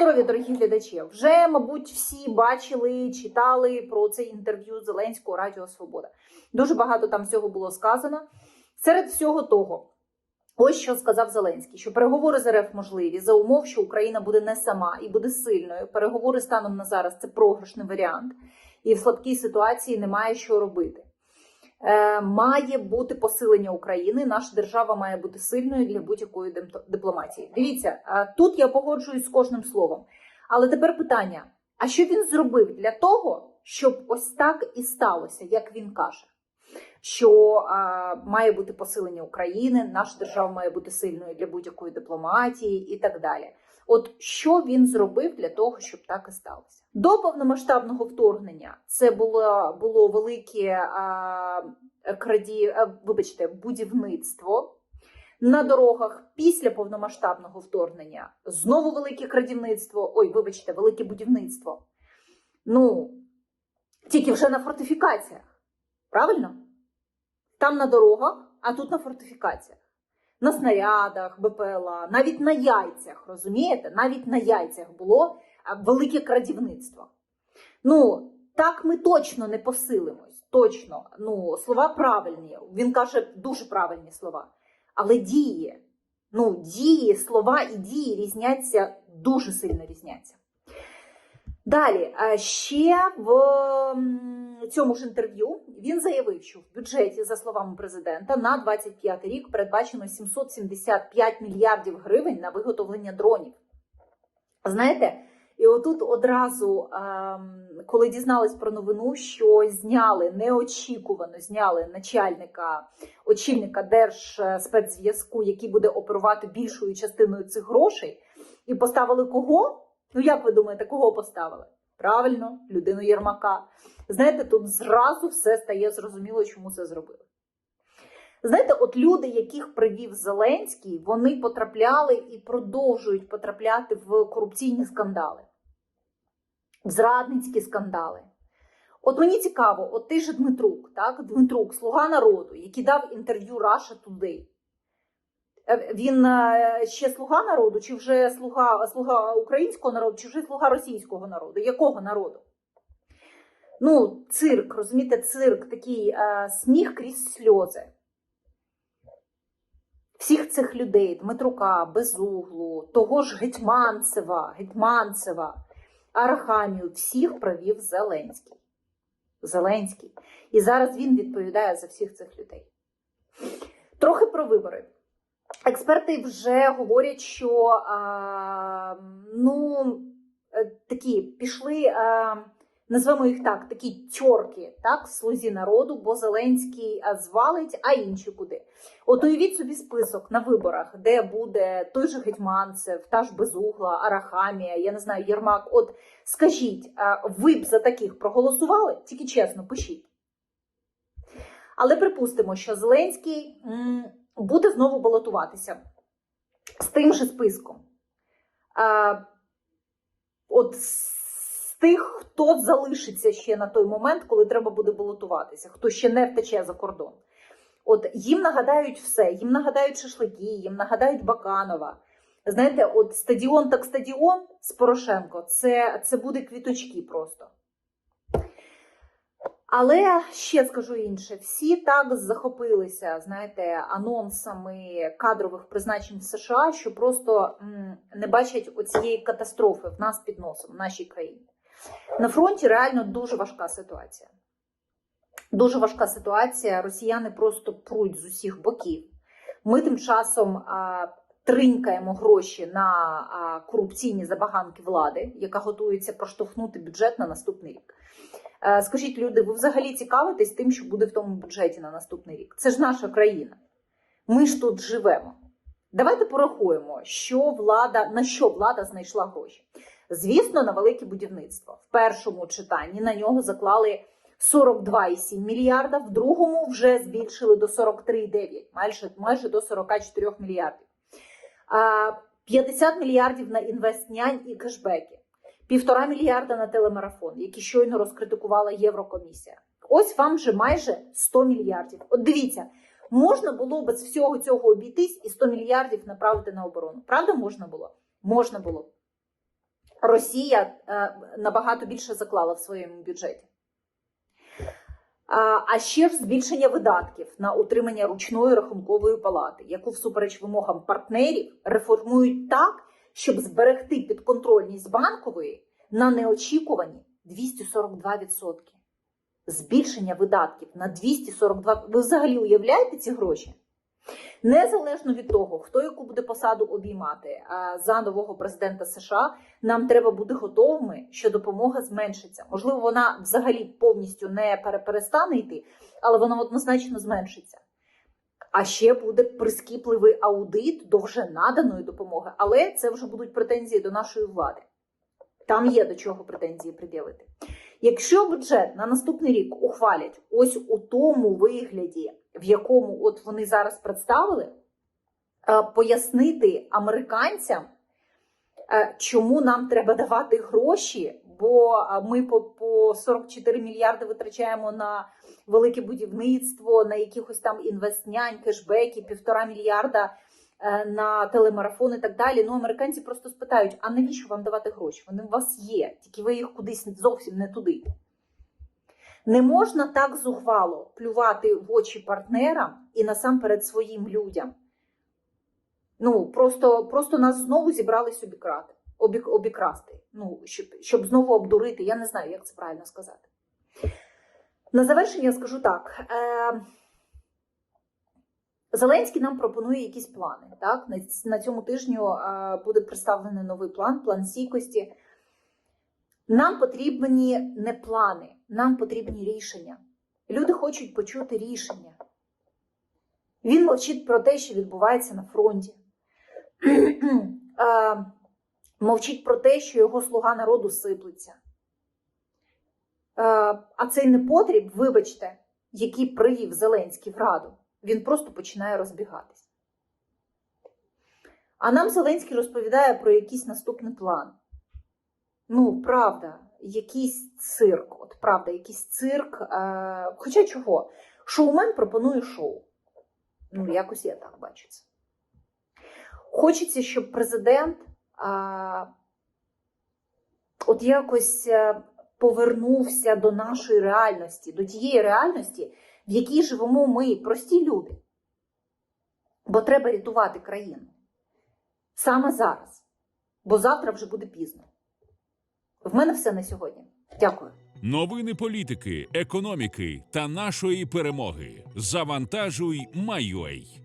здоров'я, дорогі глядачі. Вже, мабуть, всі бачили, читали про це інтерв'ю Зеленського Радіо Свобода. Дуже багато там всього було сказано. Серед всього того, ось що сказав Зеленський: що переговори з РФ можливі за умов, що Україна буде не сама і буде сильною. Переговори станом на зараз це програшний варіант, і в слабкій ситуації немає що робити. Е, має бути посилення України. Наша держава має бути сильною для будь-якої дипломатії. Дивіться, е, тут я погоджуюсь з кожним словом. Але тепер питання: а що він зробив для того, щоб ось так і сталося, як він каже? Що а, має бути посилення України, наша держава має бути сильною для будь-якої дипломатії і так далі. От що він зробив для того, щоб так і сталося? До повномасштабного вторгнення це було, було велике а, краді, а, вибачте, будівництво на дорогах після повномасштабного вторгнення. Знову велике крадівництво. Ой, вибачте, велике будівництво. Ну, тільки вже на фортифікаціях. Правильно? Там на дорогах, а тут на фортифікаціях. На снарядах, БПЛА, навіть на яйцях, розумієте? Навіть на яйцях було велике крадівництво. Ну, так ми точно не посилимось. Точно. Ну, слова правильні. Він каже дуже правильні слова. Але дії, ну, дії, слова і дії різняться, дуже сильно різняться. Далі, е, ще в цьому ж інтерв'ю він заявив, що в бюджеті, за словами президента, на 25 рік передбачено 775 мільярдів гривень на виготовлення дронів. Знаєте, і отут одразу, ем, коли дізнались про новину, що зняли неочікувано зняли начальника, очільника Держспецзв'язку, який буде оперувати більшою частиною цих грошей, і поставили кого? Ну, як ви думаєте, кого поставили? Правильно, людину Єрмака. Знаєте, тут зразу все стає зрозуміло, чому це зробили. Знаєте, от люди, яких привів Зеленський, вони потрапляли і продовжують потрапляти в корупційні скандали, в зрадницькі скандали. От мені цікаво, от ти же Дмитрук, так? Дмитрук, слуга народу, який дав інтерв'ю Russia Today. Е, Він е, ще слуга народу, чи вже слуга, слуга українського народу, чи вже слуга російського народу? Якого народу? Ну, цирк, розумієте, цирк, такий е, сміх крізь сльози. Всіх цих людей, Дмитрука, Безуглу, того ж Гетьманцева, Гетьманцева, Арахамію, всіх провів Зеленський. Зеленський. І зараз він відповідає за всіх цих людей. Трохи про вибори. Експерти вже говорять, що а, ну, е, такі пішли, а, назвемо їх так, такі тьорки, так, слузі народу, бо Зеленський звалить, а інші куди. От уявіть собі список на виборах, де буде той же Гетьманцев, та ж Безугла, Арахамія, я не знаю, Єрмак. От скажіть, а, ви б за таких проголосували? Тільки чесно, пишіть. Але припустимо, що Зеленський буде знову балотуватися з тим же списком. А, от з тих, хто залишиться ще на той момент, коли треба буде балотуватися, хто ще не втече за кордон. От їм нагадають все, їм нагадають шашлики, їм нагадають Баканова. Знаєте, от стадіон так стадіон з Порошенко це, це буде квіточки просто. Але ще скажу інше: всі так захопилися, знаєте, анонсами кадрових призначень в США, що просто не бачать оцієї катастрофи в нас під носом, в нашій країні. На фронті реально дуже важка ситуація. Дуже важка ситуація. Росіяни просто пруть з усіх боків. Ми тим часом а, тринькаємо гроші на а, корупційні забаганки влади, яка готується проштовхнути бюджет на наступний рік. Е, Скажіть, люди, ви взагалі цікавитесь тим, що буде в тому бюджеті на наступний рік? Це ж наша країна. Ми ж тут живемо. Давайте порахуємо, що влада, на що влада знайшла гроші. Звісно, на велике будівництво. В першому читанні на нього заклали 42,7 мільярда, в другому вже збільшили до 43,9, майже, майже до 44 мільярдів. А, 50 мільярдів на інвестнянь і кешбеки. Півтора мільярда на телемарафон, які щойно розкритикувала Єврокомісія. Ось вам вже майже 100 мільярдів. От дивіться, можна було без всього цього обійтись і 100 мільярдів направити на оборону. Правда, можна було? Можна було. Росія е, набагато більше заклала в своєму бюджеті. А, ще ж збільшення видатків на утримання ручної рахункової палати, яку всупереч вимогам партнерів реформують так, щоб зберегти підконтрольність банкової на неочікувані 242%. Збільшення видатків на 242%. Ви взагалі уявляєте ці гроші? Незалежно від того, хто яку буде посаду обіймати за нового президента США, нам треба бути готовими, що допомога зменшиться. Можливо, вона взагалі повністю не пере- перестане йти, але вона однозначно зменшиться. А ще буде прискіпливий аудит до вже наданої допомоги, але це вже будуть претензії до нашої влади. Там є до чого претензії пред'явити. Якщо бюджет на наступний рік ухвалять ось у тому вигляді, в якому от вони зараз представили, е, пояснити американцям, е, чому нам треба давати гроші, бо ми по, по 44 мільярди витрачаємо на велике будівництво, на якихось там інвестнянь, кешбеки, півтора мільярда е, на телемарафон і так далі. Ну, американці просто спитають: а навіщо вам давати гроші? Вони у вас є, тільки ви їх кудись зовсім не туди. Не можна так зухвало плювати в очі партнерам і насамперед своїм людям. Ну, просто, просто нас знову зібрались обікрати, обік, обікрасти. Ну, щоб, щоб знову обдурити. Я не знаю, як це правильно сказати. На завершення скажу так. Е, Зеленський нам пропонує якісь плани. Так? На, на цьому тижню е, буде представлений новий план, план стійкості. Нам потрібні не плани, нам потрібні рішення. Люди хочуть почути рішення. Він мовчить про те, що відбувається на фронті. Мовчить про те, що його слуга народу сиплеться. Е, А цей непотріб, вибачте, який привів Зеленський в Раду, він просто починає розбігатись. А нам Зеленський розповідає про якийсь наступний план. Ну, правда, якийсь цирк. От правда, якийсь цирк. Е, хоча чого? Шоумен пропонує шоу. Ну, якось я так бачу це. Хочеться, щоб президент от якось е, повернувся до нашої реальності, до тієї реальності, в якій живемо ми, прості люди. Бо треба рятувати країну. Саме зараз. Бо завтра вже буде пізно. В мене все на сьогодні. Дякую. Новини політики, економіки та нашої перемоги. Завантажуй Майой.